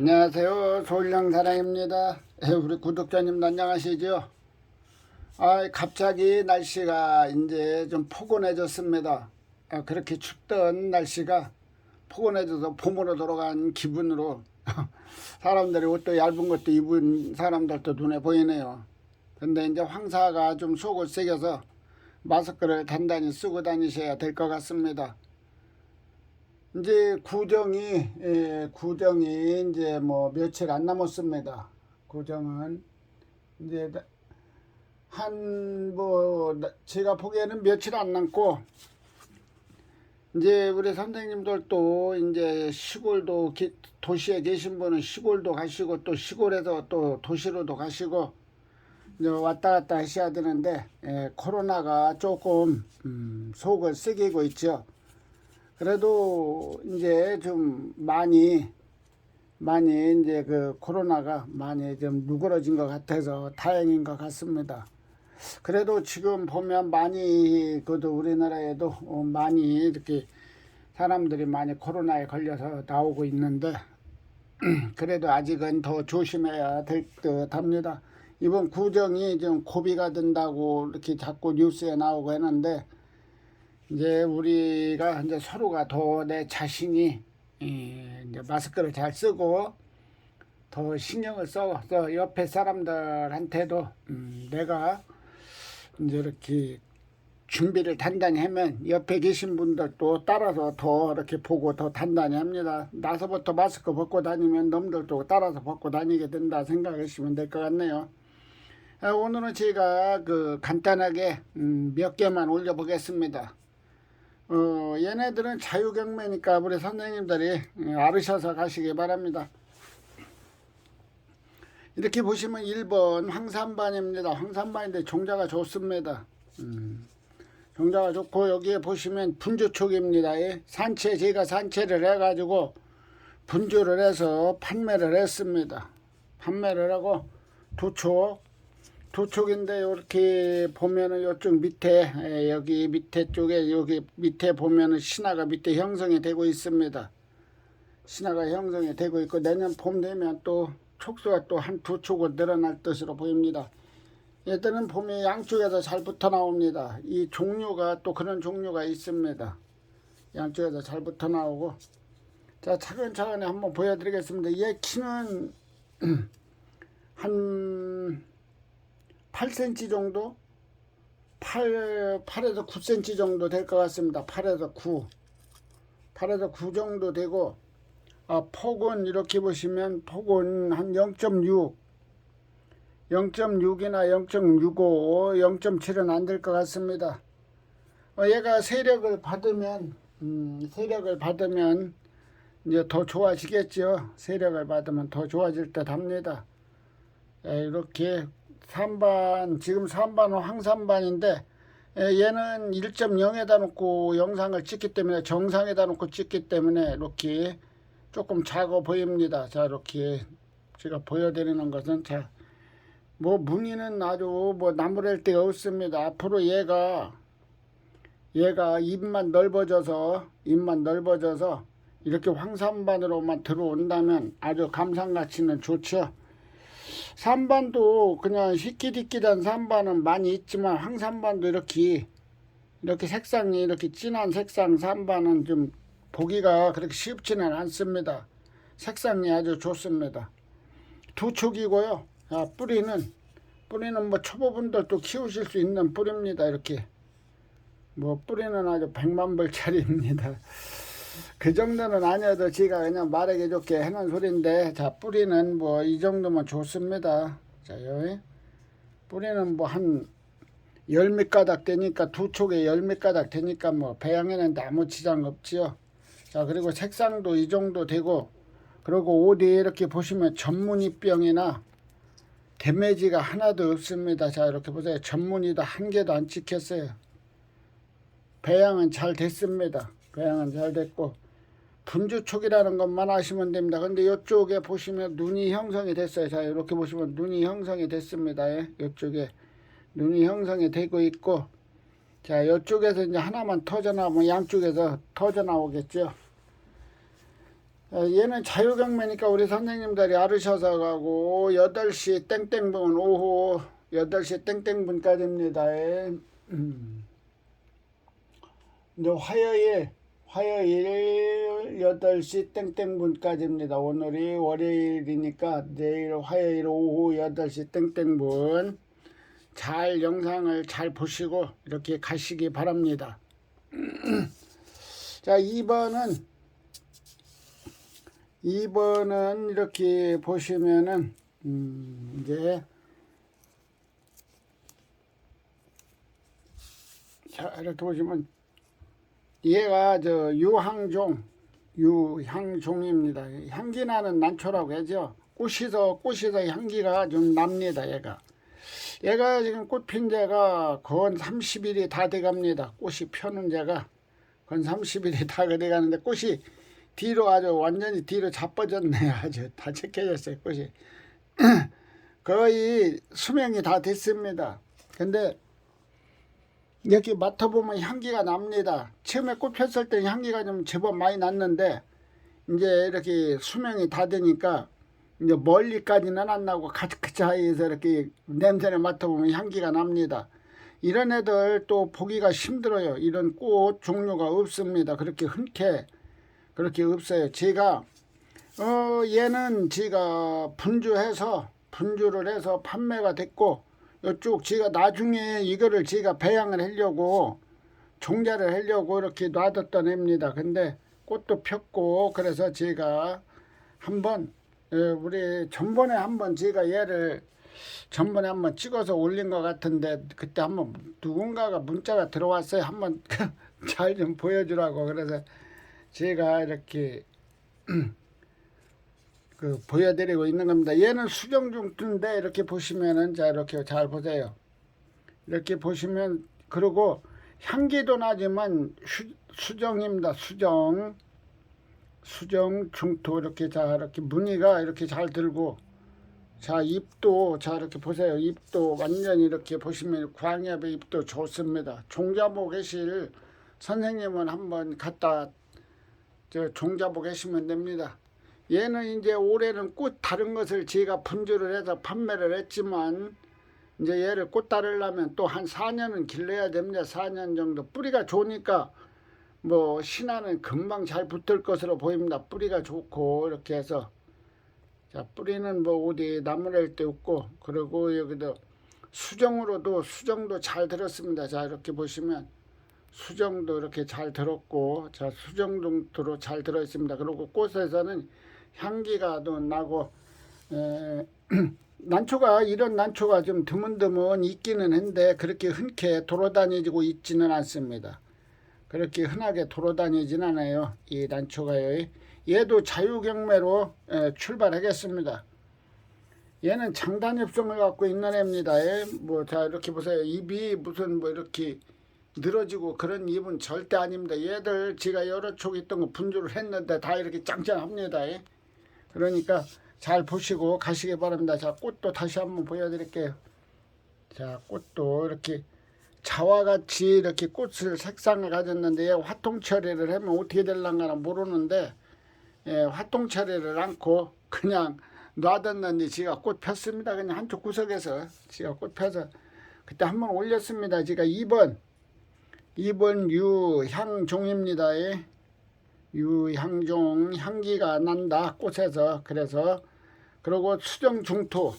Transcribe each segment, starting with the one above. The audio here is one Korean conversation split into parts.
안녕하세요. 서울양 사랑입니다. 예, 우리 구독자님도 안녕하시죠? 아, 갑자기 날씨가 이제 좀 포근해졌습니다. 아, 그렇게 춥던 날씨가 포근해져서 봄으로 돌아간 기분으로 사람들이 옷도 얇은 것도 입은 사람들도 눈에 보이네요. 근데 이제 황사가 좀 속을 새겨서 마스크를 단단히 쓰고 다니셔야 될 것 같습니다. 이제 구정이 예, 구정이 이제 뭐 며칠 안 남았습니다. 구정은 이제 한 뭐 제가 보기에는 며칠 안 남고 이제 우리 선생님들도 이제 시골도 기- 도시에 계신 분은 시골도 가시고 또 시골에서 또 도시로도 가시고 이제 왔다 갔다 하셔야 되는데 예, 코로나가 조금 음, 속을 썩이고 있죠. 그래도 이제 좀 많이 많이 이제 그 코로나가 많이 좀 누그러진 것 같아서 다행인 것 같습니다. 그래도 지금 보면 많이 그도 우리나라에도 어, 많이 이렇게 사람들이 많이 코로나에 걸려서 나오고 있는데 그래도 아직은 더 조심해야 될 듯 합니다. 이번 구정이 좀 고비가 된다고 이렇게 자꾸 뉴스에 나오고 했는데 이제 우리가 이제 서로가 더 내 자신이 예, 이제 마스크를 잘 쓰고 더 신경을 써서 옆에 사람들한테도 음, 내가 이제 이렇게 준비를 단단히 하면 옆에 계신 분들도 따라서 더 이렇게 보고 더 단단히 합니다. 나서부터 마스크 벗고 다니면 놈들도 따라서 벗고 다니게 된다 생각하시면 될 것 같네요. 아, 오늘은 제가 그 간단하게 음, 몇 개만 올려보겠습니다. 어, 얘네들은 자유경매니까 우리 선생님들이 예, 알으셔서 가시기 바랍니다. 이렇게 보시면 1번 황산반입니다. 황산반인데 종자가 좋습니다. 음, 종자가 좋고 여기에 보시면 분주촉입니다. 예, 산채 제가 산채를 해가지고 분주를 해서 판매를 했습니다. 판매를 하고 두촉 두촉인데 이렇게 보면은 이쪽 밑에 에, 여기 밑에 쪽에 여기 밑에 보면은 신화가 밑에 형성이 되고 있습니다. 신화가 형성이 되고 있고 내년 봄 되면 또 촉수가 또 한 두 촉을 늘어날 것으로 보입니다. 얘들은 봄에 양쪽에서 잘 붙어 나옵니다. 이 종류가 또 그런 종류가 있습니다. 양쪽에서 잘 붙어 나오고 자 차근차근히 한번 보여드리겠습니다. 얘 키는 한 8cm 정도? 8, 8에서 9cm 정도 될 것 같습니다. 8에서 9. 8에서 9 정도 되고, 아, 폭은 이렇게 보시면 폭은 한 0.6. 0.6이나 0.65, 0.7은 안 될 것 같습니다. 어, 얘가 세력을 받으면, 음, 세력을 받으면 이제 더 좋아지겠죠. 세력을 받으면 더 좋아질 듯 합니다. 예, 이렇게 3반 지금 3반은 황산반인데 예, 얘는 1.0에다 놓고 영상을 찍기 때문에 정상에다 놓고 찍기 때문에 이렇게 조금 작아 보입니다. 자 이렇게 제가 보여드리는 것은 자 뭐 무늬는 아주 뭐 나무랄 데가 없습니다. 앞으로 얘가 얘가 입만 넓어져서 입만 넓어져서 이렇게 황산반으로만 들어온다면 아주 감상 가치는 좋죠. 산반도 그냥 희끼디끼한 산반은 많이 있지만 황산반도 이렇게 이렇게 색상이 이렇게 진한 색상 산반은 좀 보기가 그렇게 쉽지는 않습니다. 색상이 아주 좋습니다. 두 촉이고요. 아, 뿌리는 뿌리는 뭐 초보분들도 키우실 수 있는 뿌리입니다. 이렇게 뭐 뿌리는 아주 백만불짜리입니다. 그 정도는 아니어도 제가 그냥 말하기 좋게 해놓은 소리인데 자 뿌리는 뭐 이 정도면 좋습니다. 자요. 뿌리는 뭐 한열몇 가닥 되니까 두 촉에 열몇 가닥 되니까 뭐 배양에는 아무 지장 없지요. 자 그리고 색상도 이 정도 되고 그리고 옷이 이렇게 보시면 전문이병이나 데미지가 하나도 없습니다. 자 이렇게 보세요. 전문이도 한 개도 안 찍혔어요. 배양은 잘 됐습니다 배양은 잘 됐고 분주촉이라는 것만 아시면 됩니다. 근데 이쪽에 보시면 눈이 형성이 됐어요. 자 이렇게 보시면 눈이 형성이 됐습니다. 예, 이쪽에 눈이 형성이 되고 있고 자 이쪽에서 이제 하나만 터져 나오면 양쪽에서 터져 나오겠죠. 어, 얘는 자유경매니까 우리 선생님들이 알으셔서 가고 8시 땡땡분 오후 8시 땡땡분까지입니다. 예. 음. 이제 화요일 화요일 8시 땡땡분까지입니다. 오늘이 월요일이니까 내일 화요일 오후 8시 땡땡분 잘 영상을 잘 보시고 이렇게 가시기 바랍니다. 자, 2번은 2번은 이렇게 보시면은 음, 이제 자, 이렇게 보시면 얘가 저 유항종 유향종입니다. 향기 나는 난초라고 하죠. 꽃이서 꽃이서 향기가 좀 납니다. 얘가 얘가 지금 꽃핀 지가 건 30일이 다 돼갑니다. 꽃이 펴는 지가 건 30일이 다 돼가는데 꽃이 뒤로 아주 완전히 뒤로 자빠졌네요. 아주 다 적혀졌어요. 꽃이 거의 수명이 다 됐습니다. 근데 이렇게 맡아보면 향기가 납니다. 처음에 꽃 폈을 때 향기가 좀 제법 많이 났는데 이제 이렇게 수명이 다 되니까 이제 멀리까지는 안 나고 가득 사이에서 이렇게 냄새를 맡아보면 향기가 납니다. 이런 애들 또 보기가 힘들어요. 이런 꽃 종류가 없습니다. 그렇게 흔쾌 그렇게 없어요. 제가 어 얘는 제가 분주해서 분주를 해서 판매가 됐고 이쪽 제가 나중에 이거를 제가 배양을 하려고 종자를 하려고 이렇게 놔뒀던 애입니다. 근데 꽃도 폈고 그래서 제가 한번 예, 우리 전번에 한번 제가 얘를 전번에 한번 찍어서 올린 것 같은데 그때 한번 누군가가 문자가 들어왔어요. 한번 잘 좀 보여주라고 그래서 제가 이렇게 그 보여드리고 있는 겁니다. 얘는 수정 중인데 이렇게 보시면은 자 이렇게 잘 보세요. 이렇게 보시면 그리고 향기도 나지만 수, 수정입니다. 수정 수정 중토 이렇게 자 이렇게 무늬가 이렇게 잘 들고 자 입도 자 이렇게 보세요. 입도 완전히 이렇게 보시면 광엽의 입도 좋습니다. 종자보 계실 선생님은 한번 갖다 저 종자보 계시면 됩니다. 얘는 이제 올해는 꽃 다른 것을 제가 분주를 해서 판매를 했지만 이제 얘를 꽃 따르려면 또 한 4년은 길러야 됩니다. 4년 정도 뿌리가 좋으니까 뭐 신화는 금방 잘 붙을 것으로 보입니다. 뿌리가 좋고 이렇게 해서 자 뿌리는 뭐 어디 나무랄 데 없고 그리고 여기도 수정으로도 수정도 잘 들었습니다. 자 이렇게 보시면 수정도 이렇게 잘 들었고 자 수정 정도로 잘 들어 있습니다. 그리고 꽃에서는 향기가 또 나고 에, 난초가 이런 난초가 좀 드문드문 있기는 한데 그렇게 흔쾌 돌아다니고 있지는 않습니다. 그렇게 흔하게 돌아다니진 않아요. 이 난초가요. 얘도 자유경매로 에, 출발하겠습니다. 얘는 장단엽성을 갖고 있는 애입니다. 뭐 자 이렇게 보세요. 입이 무슨 뭐 이렇게 늘어지고 그런 입은 절대 아닙니다. 얘들 제가 여러 촉 있던 거 분주를 했는데 다 이렇게 짱짱합니다. 그러니까 잘 보시고 가시기 바랍니다. 자, 꽃도 다시 한번 보여드릴게요. 자, 꽃도 이렇게 자와 같이 이렇게 꽃을 색상을 가졌는데 화통 처리를 하면 어떻게 될랑가는 모르는데 예, 화통 처리를 않고 그냥 놔뒀는데 지가 꽃 폈습니다. 그냥 한쪽 구석에서 지가 꽃 펴서 그때 한번 올렸습니다. 제가 2번 2번 유향종입니다. 예. 유향종 향기가 난다 꽃에서 그래서 그리고 수정 중토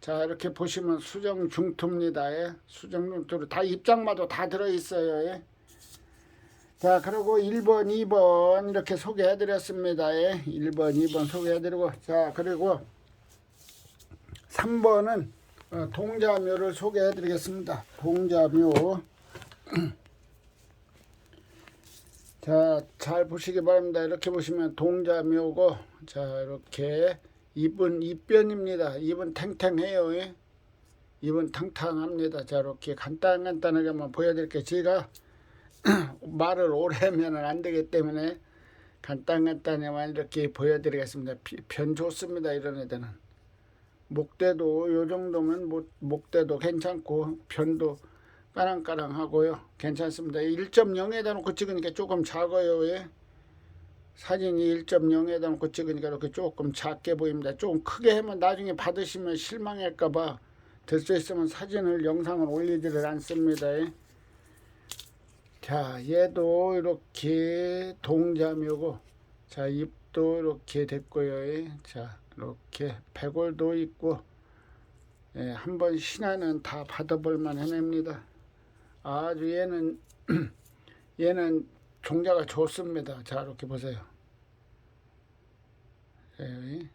자 이렇게 보시면 수정 중토입니다 예. 수정 중토로 다 입장마도 다 들어있어요 예. 자 그리고 1번 2번 이렇게 소개해 드렸습니다 예. 1번 2번 소개해 드리고 자 그리고 3번은 어, 동자묘를 소개해 드리겠습니다 동자묘 자, 잘 보시기 바랍니다. 이렇게 보시면 동자묘고, 자, 이렇게 입은 입변입니다. 입은 탱탱해요. 예? 입은 탕탕합니다. 자, 이렇게 간단간단하게만 보여드릴게요. 제가 말을 오래 하면 안 되기 때문에 간단간단하게만 이렇게 보여드리겠습니다. 변 좋습니다. 이런 애들은. 목대도 요 정도면 목, 목대도 괜찮고 변도 까랑까랑하고요. 괜찮습니다. 1.0에다 놓고 찍으니까 조금 작아요. 예. 사진이 1.0에다 놓고 찍으니까 이렇게 조금 작게 보입니다. 조금 크게 하면 나중에 받으시면 실망할까봐 될 수 있으면 사진을 영상을 올리지를 않습니다. 자, 얘도 이렇게 동자묘고, 자, 입도 이렇게 됐고요. 자, 이렇게 배골도 있고, 예, 한번 신화는 다 받아볼 만 해냅니다. 아주 얘는, 얘는 종자가 좋습니다. 자, 이렇게 보세요. 예.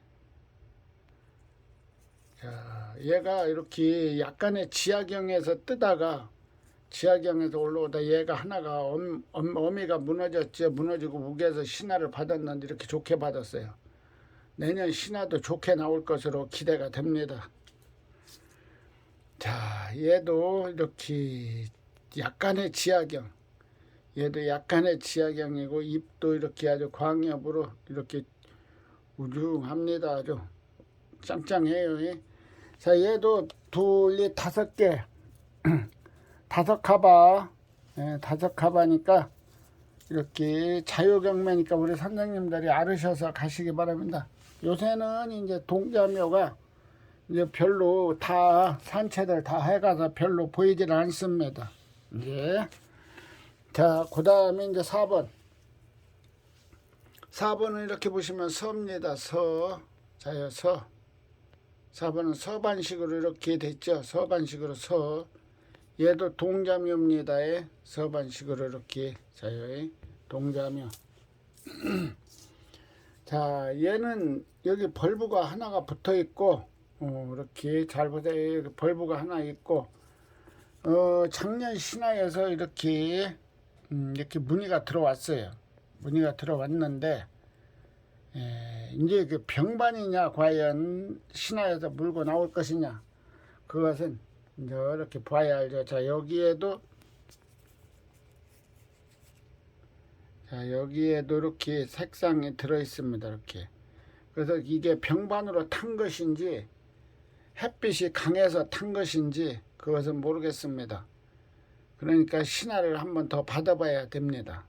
자, 얘가 이렇게 약간의 지하경에서 뜨다가 지하경에서 올라오다 얘가 하나가 엄, 엄, 어미가 무너졌죠. 무너지고 무게에서 신화를 받았는데 이렇게 좋게 받았어요. 내년 신화도 좋게 나올 것으로 기대가 됩니다. 자, 얘도 이렇게 약간의 지하경. 얘도 약간의 지하경이고 입도 이렇게 아주 광엽으로 이렇게 우중합니다. 아주 짱짱해요. 예. 자, 얘도 둘이 다섯 개, 다섯 카바, 예, 다섯 카바니까 이렇게 자유경매니까 우리 선생님들이 알으셔서 가시기 바랍니다. 요새는 이제 동자묘가 이제 별로 다 산채들 다 해가서 별로 보이질 않습니다. 이제 자, 그 다음에 이제 4번. 4번은 이렇게 보시면 서입니다. 서. 자요, 서. 4번은 서반식으로 이렇게 됐죠. 서반식으로 서. 얘도 동자묘입니다. 서반식으로 이렇게. 자요, 동자묘. 자, 얘는 여기 벌브가 하나가 붙어 있고, 어, 이렇게 잘 보세요. 벌브가 하나 있고, 어, 작년 신화에서 이렇게, 음, 이렇게 무늬가 들어왔어요. 무늬가 들어왔는데, 에, 이제 그 병반이냐, 과연 신화에서 물고 나올 것이냐, 그것은 이제 이렇게 봐야 알죠. 자, 여기에도, 자, 여기에도 이렇게 색상이 들어 있습니다. 이렇게. 그래서 이게 병반으로 탄 것인지, 햇빛이 강해서 탄 것인지, 그것은 모르겠습니다. 그러니까 신화를 한번 더 받아봐야 됩니다.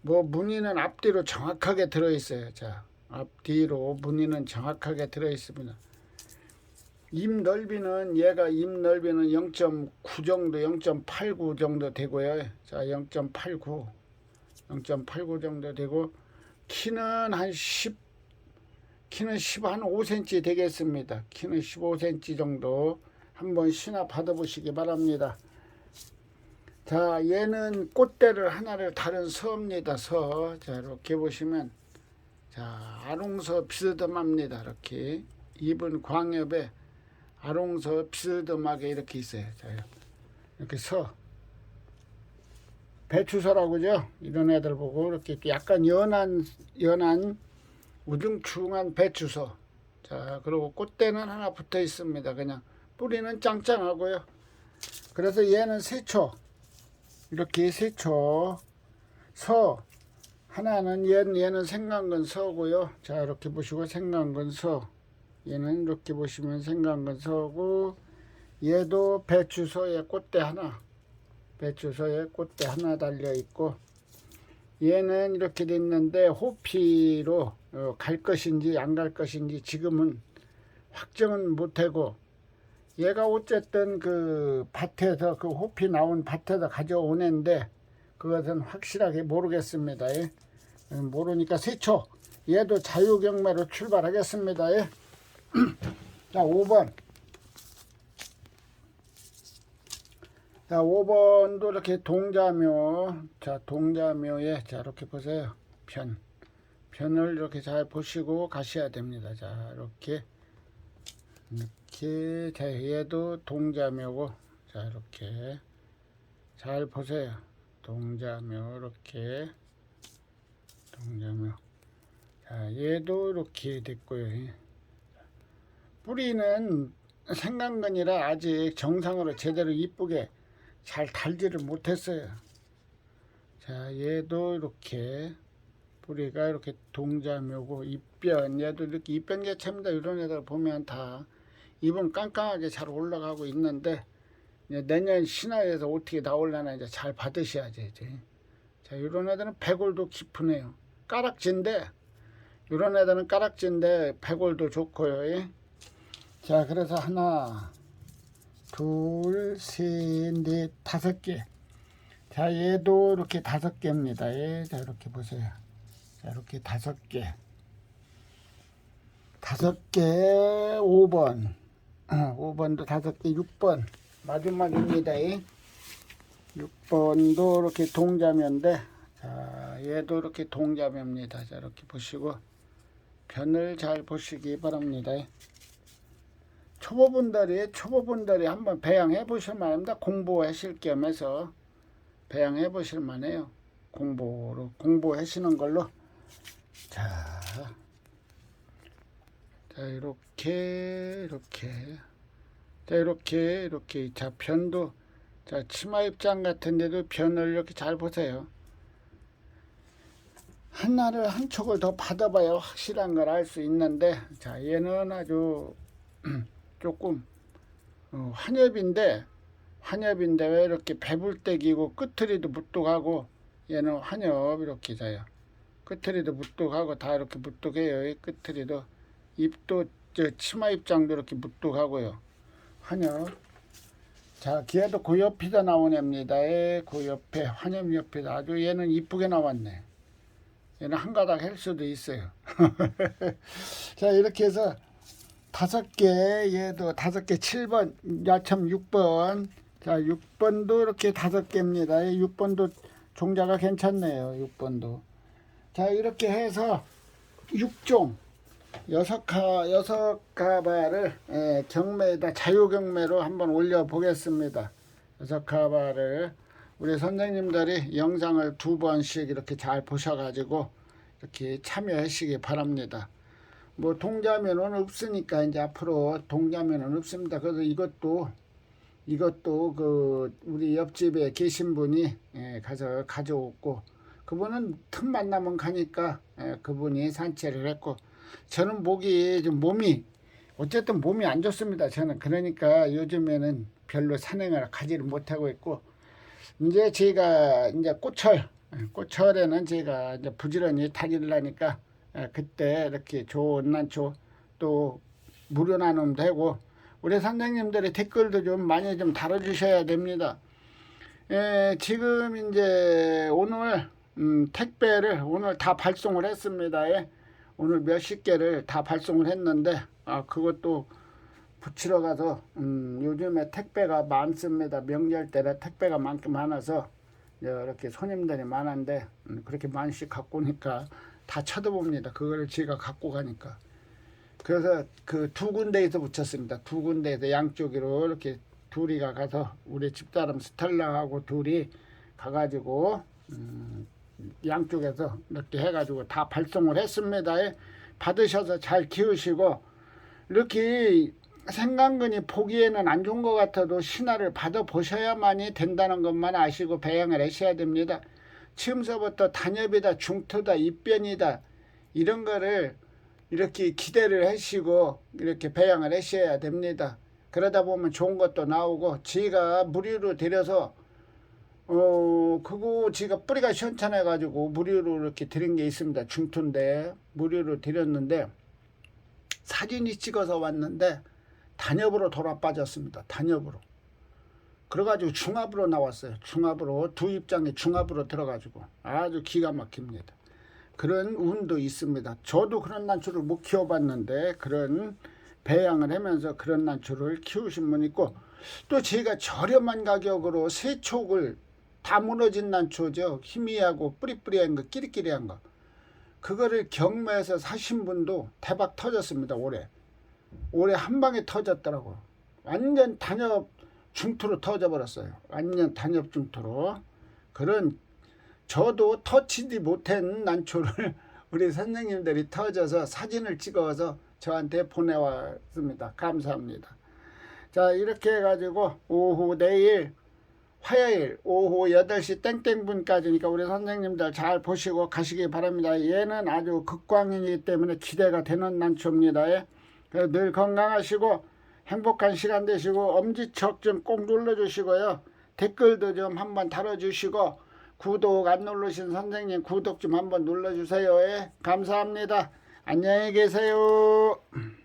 뭐 무늬는 앞뒤로 정확하게 들어 있어요. 자, 앞뒤로 무늬는 정확하게 들어 있습니다. 입 넓이는 얘가 입 넓이는 0.9 정도, 0.89 정도 되고요. 자, 0.89, 0.89 정도 되고 키는 한 10, 키는 10, 한 5cm 되겠습니다. 키는 15cm 정도 한번 신화 받아 보시기 바랍니다. 자, 얘는 꽃대를 하나를 다른 서입니다. 서. 자, 이렇게 보시면 자, 아롱서 비스듬합니다. 이렇게 입은 광엽에 아롱서 비스듬하게 이렇게 있어요. 자, 이렇게 서. 배추서라고 그죠? 이런 애들 보고 이렇게 약간 연한 연한 우중충한 배추서. 자, 그리고 꽃대는 하나 붙어 있습니다. 그냥 뿌리는 짱짱하고요. 그래서 얘는 세초. 이렇게 세초 서 하나는 얘는, 얘는 생강근 서고요. 자 이렇게 보시고 생강근 서 얘는 이렇게 보시면 생강근 서고 얘도 배추서에 꽃대 하나 배추서에 꽃대 하나 달려 있고 얘는 이렇게 됐는데 호피로 어, 갈 것인지 안 갈 것인지 지금은 확정은 못하고 얘가 어쨌든 그 밭에서 그 호피 나온 밭에서 가져오는데 그것은 확실하게 모르겠습니다. 예. 모르니까 세초 얘도 자유경매로 출발하겠습니다. 예. 자 5번 자 5번도 이렇게 동자묘 자 동자묘에 자 이렇게 보세요 편 편을 이렇게 잘 보시고 가셔야 됩니다. 자 이렇게 이렇게 자 얘도 동자묘고. 자 이렇게 잘 보세요. 동자묘 이렇게. 동자묘. 자 얘도 이렇게 됐고요. 뿌리는 생강근이라 아직 정상으로 제대로 이쁘게 잘 달지를 못했어요. 자 얘도 이렇게 뿌리가 이렇게 동자묘고 입변. 얘도 이렇게 입변 개체입니다. 이런 애들 보면 다 입은 깡깡하게 잘 올라가고 있는데 내년 신화에서 어떻게 나올려나 이제 잘 받으셔야지 이제. 자 이런 애들은 배골도 깊으네요. 까락지인데 이런 애들은 까락지인데 백골도 좋고요. 예. 자 그래서 하나 둘, 셋, 넷, 다섯 개. 자, 얘도 이렇게 다섯 개입니다. 예, 자, 이렇게 보세요. 자, 이렇게 다섯 개. 다섯 개, 5번. 5번도 다섯 개, 6번. 마지막입니다. 예. 6번도 이렇게 동자면인데, 자, 얘도 이렇게 동자면입니다. 자, 이렇게 보시고, 변을 잘 보시기 바랍니다. 예. 초보 분들이 초보 분들이 한번 배양해 보실 만합니다. 공부하실 겸해서 배양해 보실 만해요. 공부로 공부하시는 걸로 자, 자 이렇게 이렇게 자 이렇게 이렇게 자 변도 자 치마 입장 같은데도 변을 이렇게 잘 보세요. 하나를 한 촉을 더 받아봐야 확실한 걸 알 수 있는데 자 얘는 아주 조금 어, 환엽인데 환엽인데 왜 이렇게 배불떼기고 끝트리도 무뚝하고 얘는 환엽 이렇게 자요. 끝트리도 무뚝하고 다 이렇게 무뚝해요. 이 끝트리도 입도 저 치마 입장도 이렇게 무뚝하고요. 환엽. 자 기아도 그 옆이다 나온 애입니다. 예, 그 옆에 환엽 옆에다 아주 얘는 이쁘게 나왔네. 얘는 한 가닥 할 수도 있어요. 자 이렇게 해서 다섯 개 얘도 다섯 개 7번 야참 6번 자 6번도 이렇게 다섯 개입니다 6번도 종자가 괜찮네요 6번도 자 이렇게 해서 6종 여섯 카 여섯 카바를 예, 경매에다 자유 경매로 한번 올려 보겠습니다 여섯 카바를 우리 선생님들이 영상을 두 번씩 이렇게 잘 보셔가지고 이렇게 참여하시기 바랍니다. 뭐 동자면은 없으니까 이제 앞으로 동자면은 없습니다. 그래서 이것도 이것도 그 우리 옆집에 계신 분이 예, 가서 가져왔고 그분은 틈만 나면 가니까 예, 그분이 산채를 했고 저는 목이 좀 몸이 어쨌든 몸이 안 좋습니다. 저는 그러니까 요즘에는 별로 산행을 가지를 못하고 있고 이제 제가 이제 꽃철 꽃철에는 제가 이제 부지런히 다니를 하니까 예, 그때 이렇게 좋은 난초 또 무료 나눔도 하고 우리 선생님들의 댓글도 좀 많이 좀 달아주셔야 됩니다. 예, 지금 이제 오늘 음, 택배를 오늘 다 발송을 했습니다. 예. 오늘 몇십 개를 다 발송을 했는데 아 그것도 붙이러 가서 음, 요즘에 택배가 많습니다. 명절 때라 택배가 많게 많아서 이렇게 손님들이 많은데 음, 그렇게 많이씩 갖고 오니까 다 쳐다봅니다. 그거를 제가 갖고 가니까. 그래서 그 두 군데에서 붙였습니다. 두 군데에서 양쪽으로 이렇게 둘이가 가서 우리 집사람 스텔라하고 둘이 가가지고 음, 양쪽에서 이렇게 해가지고 다 발송을 했습니다. 예. 받으셔서 잘 키우시고 이렇게 생강근이 보기에는 안 좋은 것 같아도 신화를 받아보셔야만이 된다는 것만 아시고 배양을 하셔야 됩니다. 처음서부터 단엽이다, 중토다, 입변이다 이런 거를 이렇게 기대를 하시고 이렇게 배양을 하셔야 됩니다. 그러다 보면 좋은 것도 나오고 지가 무료로 들여서 어 그거 지가 뿌리가 시원찮아 가지고 무료로 이렇게 드린 게 있습니다. 중토인데 무료로 드렸는데 사진이 찍어서 왔는데 단엽으로 돌아 빠졌습니다. 단엽으로. 그래가지고 중합으로 나왔어요. 중합으로 두 입장에 중합으로 들어가지고 아주 기가 막힙니다. 그런 운도 있습니다. 저도 그런 난초를 못 키워봤는데 그런 배양을 하면서 그런 난초를 키우신 분 있고 또 제가 저렴한 가격으로 세 촉을 다 무너진 난초죠. 희미하고 뿌리뿌리한 거 끼리끼리한 거 그거를 경매에서 사신 분도 대박 터졌습니다. 올해 올해 한 방에 터졌더라고. 완전 단엽 중투로 터져 버렸어요. 완전 단엽 중투로. 그런 저도 터치지 못한 난초를 우리 선생님들이 터져서 사진을 찍어서 저한테 보내왔습니다. 감사합니다. 자 이렇게 해가지고 오후 내일 화요일 오후 8시 땡땡분까지니까 우리 선생님들 잘 보시고 가시기 바랍니다. 얘는 아주 극광이기 때문에 기대가 되는 난초입니다. 예. 늘 건강하시고 행복한 시간 되시고 엄지척 좀 꼭 눌러주시고요. 댓글도 좀 한번 달아주시고 구독 안 누르신 선생님 구독 좀 한번 눌러주세요. 예. 감사합니다. 안녕히 계세요.